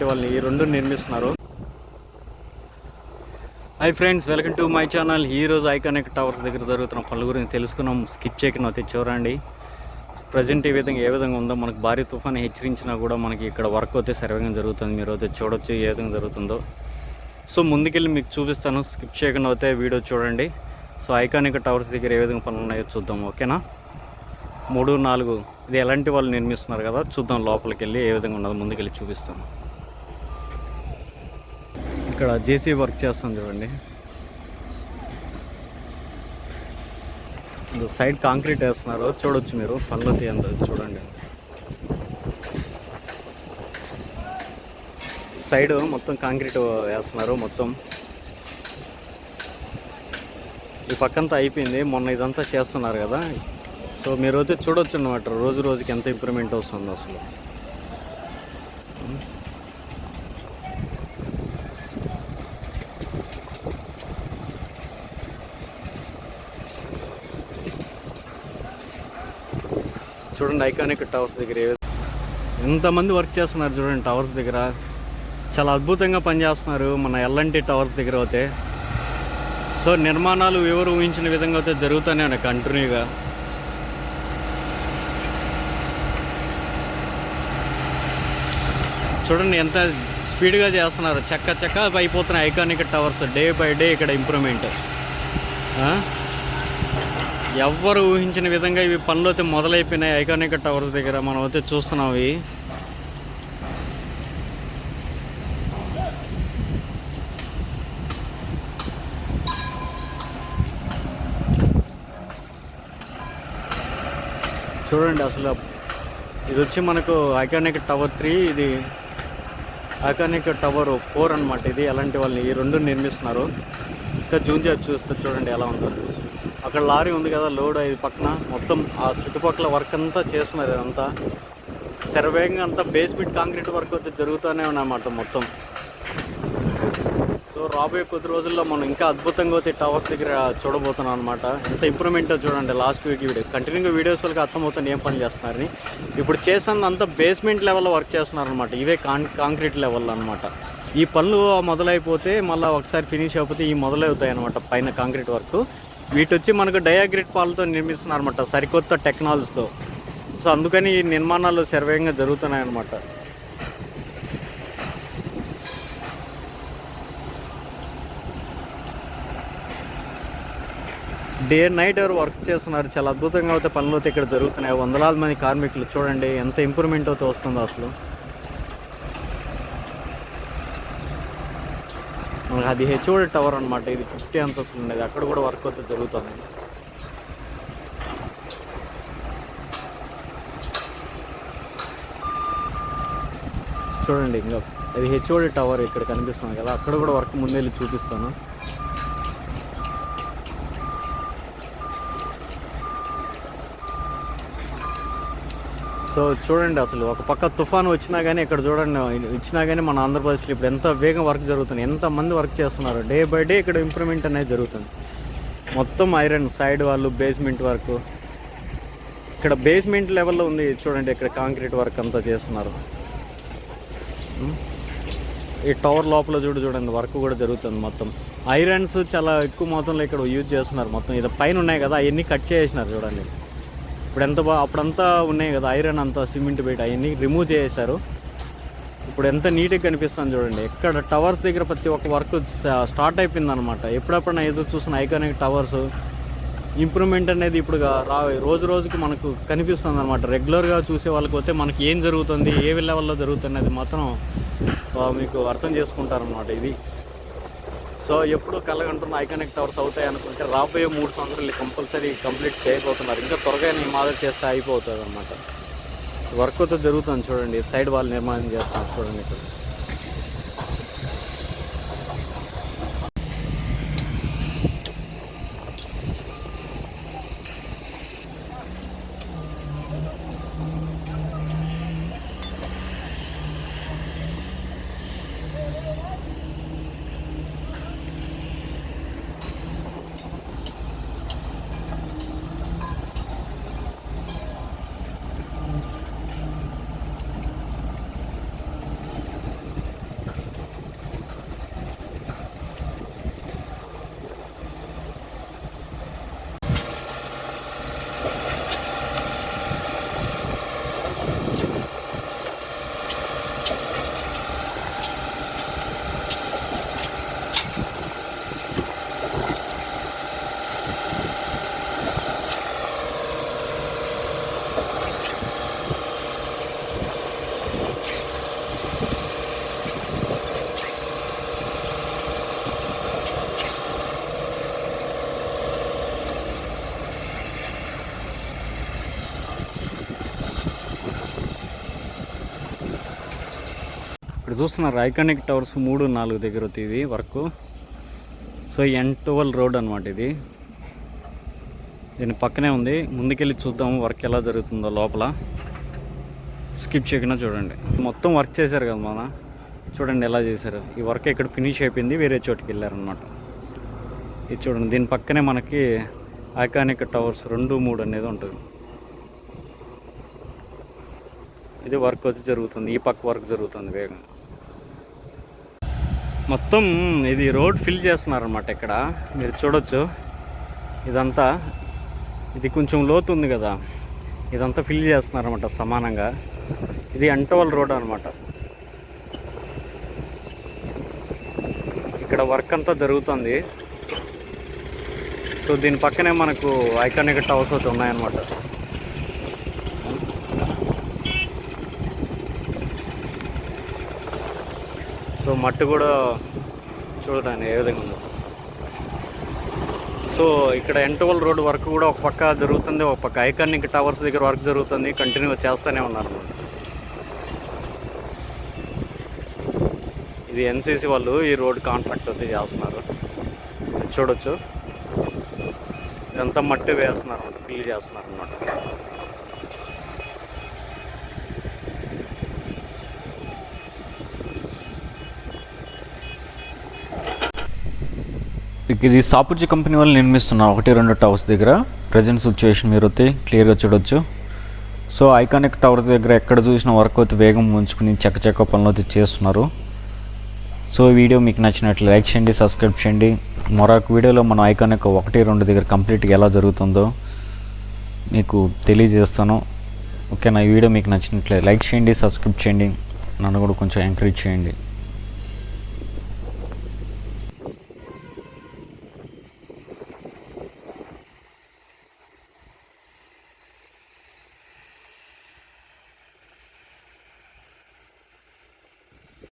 ఎలాంటి వాళ్ళని ఈ రెండు నిర్మిస్తున్నారు. Hi friends welcome to my channel ఈరోజు ఐకానిక్ టవర్స్ దగ్గర జరుగుతున్న పనుల గురించి తెలుసుకున్నాం. స్కిప్ చేయకుండా అయితే చూడండి. ప్రజెంట్ ఈ విధంగా ఏ విధంగా ఉందో మనకు భారీ తుఫాను హెచ్చరించినా కూడా మనకి ఇక్కడ వర్క్ అయితే సర్వేగా జరుగుతుంది. మీరు అయితే చూడొచ్చు ఏ విధంగా జరుగుతుందో. సో ముందుకెళ్ళి మీకు చూపిస్తాను. స్కిప్ చేయకుండా అయితే వీడియో చూడండి. సో ఐకానిక్ టవర్స్ దగ్గర ఏ విధంగా పనులు ఉన్నాయో చూద్దాం. ఓకేనా మూడు నాలుగు. ఇది ఎలాంటి వాళ్ళు నిర్మిస్తున్నారు కదా? చూద్దాం లోపలికి వెళ్ళి ఏ విధంగా ఉన్నదో ముందుకెళ్ళి చూపిస్తాను. ఇక్కడ జేసీ వర్క్ చేస్తుంది చూడండి. సైడ్ కాంక్రీట్ వేస్తున్నారు. చూడొచ్చు మీరు. పనులు తీయండి చూడండి. సైడ్ మొత్తం కాంక్రీట్ వేస్తున్నారు మొత్తం. ఈ పక్కంతా అయిపోయింది. మొన్న ఇదంతా చేస్తున్నారు కదా. సో మీరు అయితే చూడొచ్చు అనమాట రోజు రోజుకి ఎంత ఇంప్రూవ్మెంట్ వస్తుంది అసలు. చూడండి ఐకానిక్ టవర్స్ దగ్గర ఎంతమంది వర్క్ చేస్తున్నారు చూడండి టవర్స్ దగ్గర. చాలా అద్భుతంగా పనిచేస్తున్నారు మన ఎల్ఎన్టీ టవర్స్ దగ్గర అయితే. సో నిర్మాణాలు ఎవరు ఊహించిన విధంగా అయితే జరుగుతూనే ఉన్నాయి కంటిన్యూగా చూడండి ఎంత స్పీడ్గా చేస్తున్నారు. చక్క చక్క అయిపోతున్నాయి iconic towers day by day ఇక్కడ ఇంప్రూవ్మెంట్ ఎవ్వరు ఊహించిన విధంగా ఇవి పనులు అయితే మొదలైపోయినాయి. ఐకానిక్ టవర్స్ దగ్గర మనం అయితే చూస్తున్నాం ఇవి. చూడండి అసలు ఇది వచ్చి మనకు ఐకానిక్ టవర్ త్రీ ఇది ఐకానిక్ టవర్ ఫోర్ అన్నమాట ఇది. ఎలాంటి వాళ్ళని ఈ రెండు నిర్మిస్తున్నారు. ఇంకా జూన్ చేసి చూస్తే చూడండి ఎలా ఉందో. అక్కడ లారీ ఉంది కదా లోడ్ అది పక్కన. మొత్తం ఆ చుట్టుపక్కల వర్క్ అంతా చేస్తున్నారు అంతా శరవేగంగా అంతా బేస్మెంట్ కాంక్రీట్ వర్క్ అయితే జరుగుతూనే ఉన్నాయన్నమాట మొత్తం. సో రాబోయే కొద్ది రోజుల్లో మనం ఇంకా అద్భుతంగా అయితే టవర్స్ దగ్గర చూడబోతున్నాం అనమాట ఎంత ఇంప్రూవ్మెంట్ చూడండి లాస్ట్ వీక్ వీడియో. కంటిన్యూగా వీడియోస్ వాళ్ళకి అర్థమవుతుంది ఏం పని చేస్తున్నారని. ఇప్పుడు చేసిన అంతా బేస్మెంట్ లెవెల్లో వర్క్ చేస్తున్నారనమాట ఇవే కాన్ కాంక్రీట్ లెవెల్ అనమాట ఈ పనులు మొదలైపోతే మళ్ళీ ఒకసారి ఫినిష్ అయిపోతే ఈ మొదలవుతాయి అనమాట పైన కాంక్రీట్ వర్క్ వీటి వచ్చి మనకు డయాగ్రిట్ పాలతో నిర్మిస్తున్నారు అనమాట సరికొత్త టెక్నాలజీతో. సో అందుకని ఈ నిర్మాణాలు సర్వేగంగా జరుగుతున్నాయి అనమాట డే నైట్ ఎవరు వర్క్ చేస్తున్నారు చాలా అద్భుతంగా అయితే పనులు అయితే ఇక్కడ జరుగుతున్నాయి. వందలాది మంది కార్మికులు చూడండి ఎంత ఇంప్రూవ్మెంట్ అయితే వస్తుందో అసలు. అది హెచ్ఓడి టవర్ అనమాట ఇది ఫిఫ్టీ అంతస్తులు ఉండేది. అక్కడ కూడా వర్క్ అయితే జరుగుతుంది. చూడండి ఇంకా అది హెచ్ఓడి టవర్ ఇక్కడ కనిపిస్తుంది కదా అక్కడ కూడా వర్క్ ముందే చూపిస్తాను. సో చూడండి అసలు ఒక పక్క తుఫాన్ వచ్చినా కానీ ఇక్కడ చూడండి ఇచ్చినా కానీ మన ఆంధ్రప్రదేశ్లో ఇప్పుడు ఎంత వేగం వర్క్ జరుగుతుంది ఎంతమంది వర్క్ చేస్తున్నారు డే బై డే ఇక్కడ ఇంప్రూవ్మెంట్ అనేది జరుగుతుంది. మొత్తం ఐరన్ సైడ్ వాళ్ళు బేస్మెంట్ వర్క్. ఇక్కడ బేస్మెంట్ లెవెల్లో ఉంది చూడండి ఇక్కడ కాంక్రీట్ వర్క్ అంతా చేస్తున్నారు. ఈ టవర్ లోపల చూడు చూడండి వర్క్ కూడా జరుగుతుంది మొత్తం. ఐరన్స్ చాలా ఎక్కువ మొత్తంలో ఇక్కడ యూజ్ చేస్తున్నారు మొత్తం. ఇది పైన ఉన్నాయి కదా అవన్నీ కట్ చేసినారు చూడండి. ఇప్పుడు ఎంత బా అప్పుడంతా ఉన్నాయి కదా ఐరన్ అంతా సిమెంట్ బయట అవన్నీ రిమూవ్ చేసేసారు ఇప్పుడు ఎంత నీట్గా కనిపిస్తుంది చూడండి. ఎక్కడ టవర్స్ దగ్గర ప్రతి ఒక్క వర్క్ స్టార్ట్ అయిపోయింది అనమాట ఎప్పుడప్పుడు నా ఎదురు చూసిన ఐకానిక్ టవర్స్. ఇంప్రూవ్మెంట్ అనేది ఇప్పుడు రా రోజు రోజుకి మనకు కనిపిస్తుంది అనమాట రెగ్యులర్గా చూసే వాళ్ళకి వస్తే మనకి ఏం జరుగుతుంది ఏ లెవెల్లో జరుగుతుంది అనేది మాత్రం మీకు అర్థం చేసుకుంటారనమాట ఇది. సో ఎప్పుడు కలగంటున్న ఐకానిక్ టవర్స్ అవుతాయి అనుకుంటే రాబోయే మూడు సంవత్సరాలు కంపల్సరీ కంప్లీట్ చేయబోతున్నారు. ఇంకా త్వరగా ఈ మాదిరి చేస్తే అయిపోతుంది అనమాట వర్క్ అయితే జరుగుతుంది చూడండి. సైడ్ వాళ్ళు నిర్మాణం చేస్తాను చూడండి ఇక్కడ. ఇక్కడ చూస్తున్నారు ఐకానిక్ టవర్స్ మూడు నాలుగు దగ్గర అవుతుంది ఇది వర్క్. సో ఎన్ టువల్ రోడ్ అనమాట ఇది. దీని పక్కనే ఉంది. ముందుకెళ్ళి చూద్దాము వర్క్ ఎలా జరుగుతుందో లోపల. స్కిప్ చేయకుండా చూడండి. మొత్తం వర్క్ చేశారు కదా మన చూడండి ఎలా చేశారు. ఈ వర్క్ ఇక్కడ ఫినిష్ అయిపోయింది వేరే చోటుకి వెళ్ళారనమాట ఇది చూడండి దీని పక్కనే మనకి ఐకానిక్ టవర్స్ రెండు మూడు అనేది ఉంటుంది. ఇది వర్క్ వచ్చి జరుగుతుంది. ఈ పక్క వర్క్ జరుగుతుంది వేగంగా. మొత్తం ఇది రోడ్ ఫిల్ చేస్తున్నారనమాట ఇక్కడ. మీరు చూడొచ్చు. ఇదంతా ఇది కొంచెం లోతు ఉంది కదా. ఇదంతా ఫిల్ చేస్తున్నారనమాట సమానంగా. ఇది అంటవల్ రోడ్ అనమాట ఇక్కడ వర్క్ అంతా జరుగుతుంది. సో దీని పక్కనే మనకు ఐకానిక్ టవర్స్ అయితే ఉన్నాయన్నమాట. సో మట్టి కూడా చూడడానికి ఏ విధంగా ఉందో. సో ఇక్కడ ఎంటవల్ రోడ్ వర్క్ కూడా ఒక పక్క జరుగుతుంది ఒక పక్క ఐకానిక్ టవర్స్ దగ్గర వర్క్ జరుగుతుంది కంటిన్యూ చేస్తూనే ఉన్నారు. ఇది ఎన్సీసీ వాళ్ళు ఈ రోడ్ కాంట్రాక్ట్ అయితే చేస్తున్నారు. చూడొచ్చు. ఇదంతా మట్టి వేస్తున్నారు అనమాట ఫిల్ చేస్తున్నారు అనమాట ఇది సాపుర్జీ కంపెనీ వాళ్ళు నిర్మిస్తున్న ఒకటి రెండు టవర్స్ దగ్గర. ప్రజెంట్ సిచ్యువేషన్ మీరు అయితే క్లియర్గా చూడొచ్చు. సో ఐకానిక్ టవర్ దగ్గర ఎక్కడ చూసిన వర్క్ అయితే వేగం ఉంచుకుని చెక్క పనులు అయితే చేస్తున్నారు. సో ఈ వీడియో మీకు నచ్చినట్లు లైక్ చేయండి సబ్స్క్రైబ్ చేయండి. మరొక వీడియోలో మనం ఐకానిక్ ఒకటి రెండు దగ్గర కంప్లీట్గా ఎలా జరుగుతుందో మీకు తెలియజేస్తాను. ఓకేనా ఈ వీడియో మీకు నచ్చినట్లే లైక్ చేయండి సబ్స్క్రైబ్ చేయండి. నన్ను కూడా కొంచెం ఎంకరేజ్ చేయండి.